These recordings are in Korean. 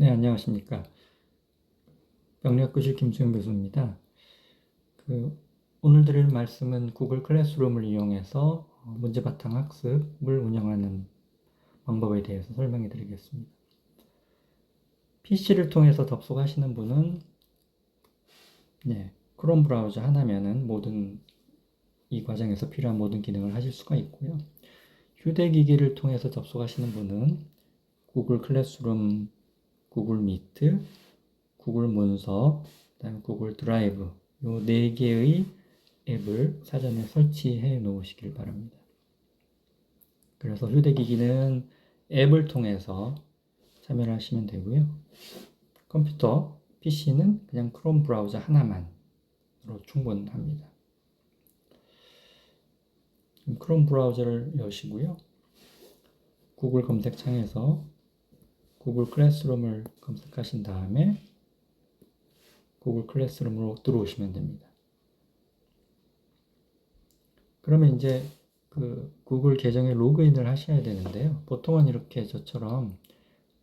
네, 안녕하십니까. 병력교실 김수영 교수입니다. 그, 오늘 드릴 말씀은 구글 클래스룸을 이용해서 어, 문제 바탕 학습을 운영하는 방법에 대해서 설명해 드리겠습니다. PC를 통해서 접속하시는 분은 네, 크롬 브라우저 하나면은 모든 이 과정에서 필요한 모든 기능을 하실 수가 있고요. 휴대기기를 통해서 접속하시는 분은 구글 클래스룸 구글 미트, 구글 문서, 그다음에 구글 드라이브 요 네 개의 앱을 사전에 설치해 놓으시길 바랍니다. 그래서 휴대기기는 앱을 통해서 참여를 하시면 되고요. 컴퓨터, PC는 그냥 크롬 브라우저 하나만으로 충분합니다. 크롬 브라우저를 여시고요. 구글 검색창에서 구글 클래스룸을 검색하신 다음에 구글 클래스룸으로 들어오시면 됩니다. 그러면 이제 그 구글 계정에 로그인을 하셔야 되는데요. 보통은 이렇게 저처럼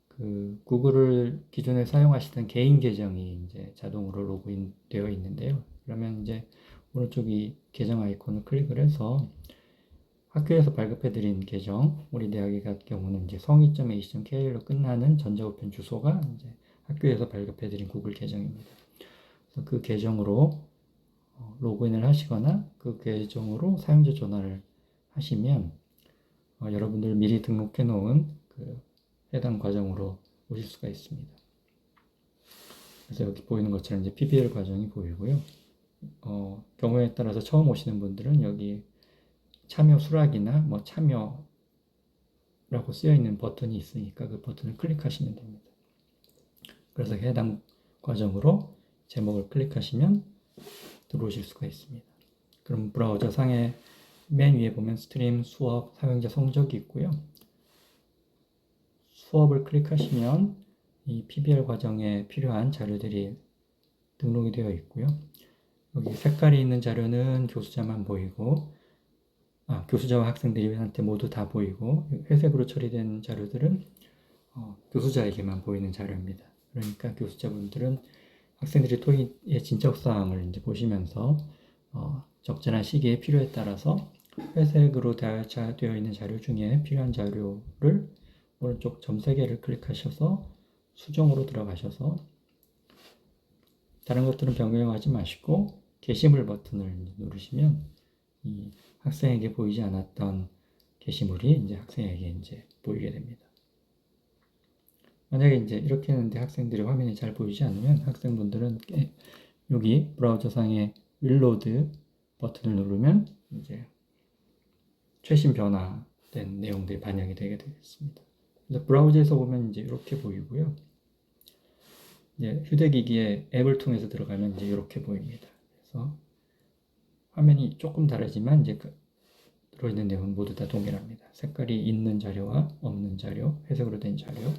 그 구글을 기존에 사용하시던 개인 계정이 이제 자동으로 로그인 되어 있는데요. 그러면 이제 오른쪽 이 계정 아이콘을 클릭을 해서 학교에서 발급해드린 계정, 우리 대학의 경우는 이제 성의.ac.kr로 끝나는 전자우편 주소가 이제 학교에서 발급해드린 구글 계정입니다. 그래서 그 계정으로 어, 로그인을 하시거나 그 계정으로 사용자 전화를 하시면 어, 여러분들 미리 등록해 놓은 그 해당 과정으로 오실 수가 있습니다. 그래서 여기 보이는 것처럼 이제 PBL 과정이 보이고요. 어, 경우에 따라서 처음 오시는 분들은 여기 참여 수락이나 뭐 참여라고 쓰여 있는 버튼이 있으니까 그 버튼을 클릭하시면 됩니다. 그래서 해당 과정으로 제목을 클릭하시면 들어오실 수가 있습니다. 그럼 브라우저 상에 맨 위에 보면 스트림, 수업, 사용자 성적이 있고요. 수업을 클릭하시면 이 PBL 과정에 필요한 자료들이 등록이 되어 있고요. 여기 색깔이 있는 자료는 교수자만 보이고 아, 교수자와 학생들한테 모두 다 보이고 회색으로 처리된 자료들은 어, 교수자에게만 보이는 자료입니다. 그러니까 교수자분들은 학생들이 토익의 진척 사항을 이제 보시면서 어, 적절한 시기에 필요에 따라서 회색으로 되어 있는 자료 중에 필요한 자료를 오른쪽 점 3개를 클릭하셔서 수정으로 들어가셔서 다른 것들은 변경하지 마시고 게시물 버튼을 누르시면 이 학생에게 보이지 않았던 게시물이 이제 학생에게 이제 보이게 됩니다. 만약에 이제 이렇게 했는데 학생들이 화면이 잘 보이지 않으면 학생분들은 여기 브라우저 상에 윌로드 버튼을 누르면 이제 최신 변화된 내용들이 반영이 되게 되겠습니다. 브라우저에서 보면 이제 이렇게 보이고요. 이제 휴대기기에 앱을 통해서 들어가면 이제 이렇게 보입니다. 그래서 화면이 조금 다르지만 이제 그 들어있는 내용은 모두 다 동일합니다. 색깔이 있는 자료와 없는 자료, 회색으로 된 자료.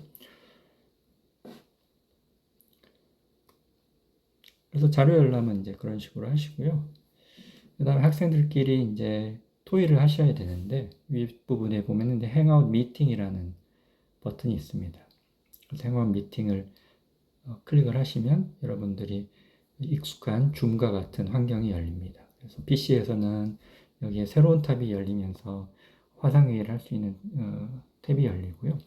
그래서 자료 열람은 이제 그런 식으로 하시고요. 그 다음에 학생들끼리 이제 토의를 하셔야 되는데 윗부분에 보면 이제 행아웃 미팅이라는 버튼이 있습니다. 행아웃 미팅을 어, 클릭을 하시면 여러분들이 익숙한 줌과 같은 환경이 열립니다. 그래서 PC에서는 여기에 새로운 탑이 열리면서 화상회의를 할 수 있는 어, 탭이 열리고요.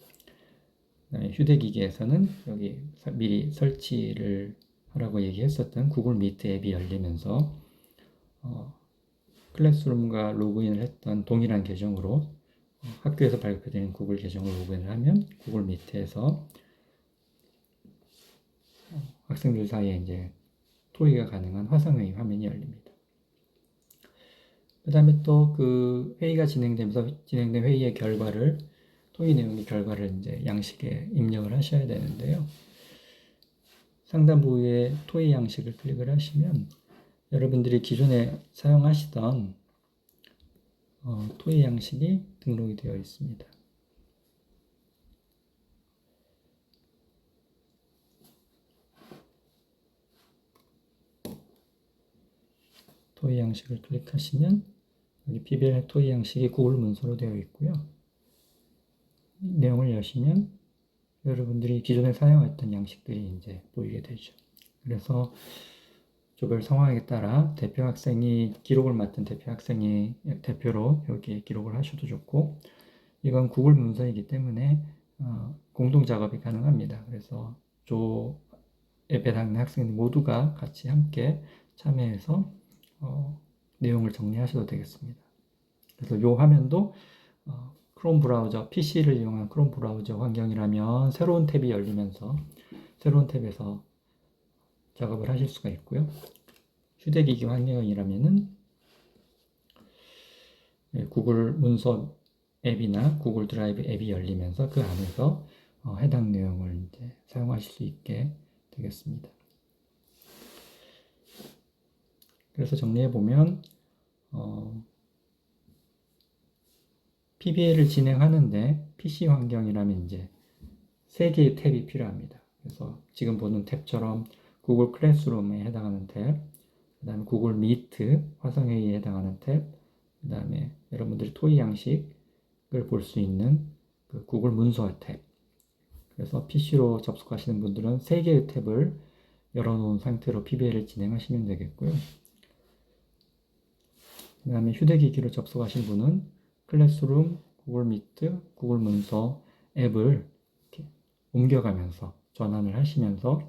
휴대기기에서는 여기 미리 설치를 하라고 얘기했었던 구글 미트 앱이 열리면서 어, 클래스룸과 로그인을 했던 동일한 계정으로 어, 학교에서 발급되는 구글 계정을 로그인을 하면 구글 미트에서 어, 학생들 사이에 이제 토의가 가능한 화상회의 화면이 열립니다. 그 다음에 또 그 회의가 진행되면서 진행된 회의의 결과를 토의 내용의 결과를 이제 양식에 입력을 하셔야 되는데요. 상단 부위에 토의 양식을 클릭을 하시면 여러분들이 기존에 사용하시던 어, 토의 양식이 등록이 되어 있습니다. 토의 양식을 클릭하시면 여기 PBL 토의 양식이 구글 문서로 되어 있고요. 내용을 여시면 여러분들이 기존에 사용했던 양식들이 이제 보이게 되죠. 그래서 조별 상황에 따라 대표 학생이 기록을 맡은 대표 학생이 대표로 여기에 기록을 하셔도 좋고 이건 구글 문서이기 때문에 어, 공동 작업이 가능합니다. 그래서 조에 배당된 학생들 모두가 같이 함께 참여해서 어, 내용을 정리하셔도 되겠습니다. 그래서 이 화면도 어, 크롬 브라우저, PC를 이용한 크롬 브라우저 환경이라면 새로운 탭이 열리면서 새로운 탭에서 작업을 하실 수가 있고요. 휴대기기 환경이라면은 예, 구글 문서 앱이나 구글 드라이브 앱이 열리면서 그 안에서 어, 해당 내용을 이제 사용하실 수 있게 되겠습니다. 그래서 정리해 보면 어, PBL을 진행하는데 PC 환경이라면 이제 세 개의 탭이 필요합니다. 그래서 지금 보는 탭처럼 구글 클래스룸에 해당하는 탭, 그 다음에 구글 미트, 화상회의에 해당하는 탭, 그 다음에 여러분들이 토의 양식을 볼 수 있는 그 구글 문서 탭. 그래서 PC로 접속하시는 분들은 세 개의 탭을 열어놓은 상태로 PBL을 진행하시면 되겠고요. 그 다음에 휴대기기로 접속하신 분은 클래스룸, 구글 미트, 구글 문서 앱을 옮겨가면서 전환을 하시면서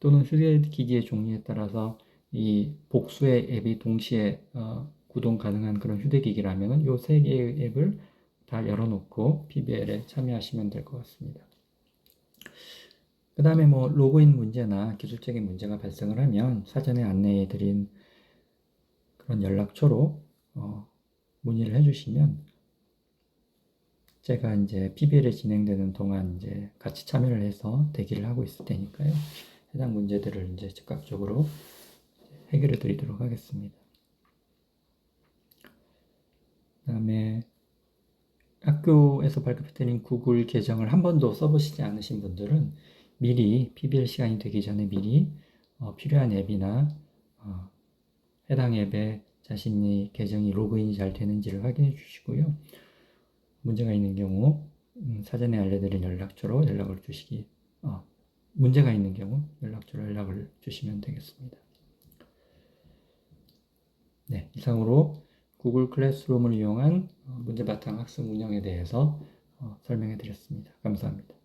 또는 휴대기기의 종류에 따라서 이 복수의 앱이 동시에 어, 구동 가능한 그런 휴대기기라면 이 세 개의 앱을 다 열어놓고 PBL에 참여하시면 될 것 같습니다. 그 다음에 뭐 로그인 문제나 기술적인 문제가 발생을 하면 사전에 안내해 드린 그런 연락처로 어, 문의를 해주시면 제가 이제 PBL이 진행되는 동안 이제 같이 참여를 해서 대기를 하고 있을 테니까요. 해당 문제들을 이제 즉각적으로 해결해 드리도록 하겠습니다. 그 다음에 학교에서 발급해드린 구글 계정을 한 번도 써보시지 않으신 분들은 미리 PBL 시간이 되기 전에 미리 어, 필요한 앱이나 어, 해당 앱에 자신이 계정이 로그인이 잘 되는지를 확인해 주시고요. 문제가 있는 경우 음, 사전에 알려드린 연락처로 연락을 주시기 어, 문제가 있는 경우 연락처로 연락을 주시면 되겠습니다. 네, 이상으로 구글 클래스룸을 이용한 어, 문제 바탕 학습 운영에 대해서 어, 설명해 드렸습니다. 감사합니다.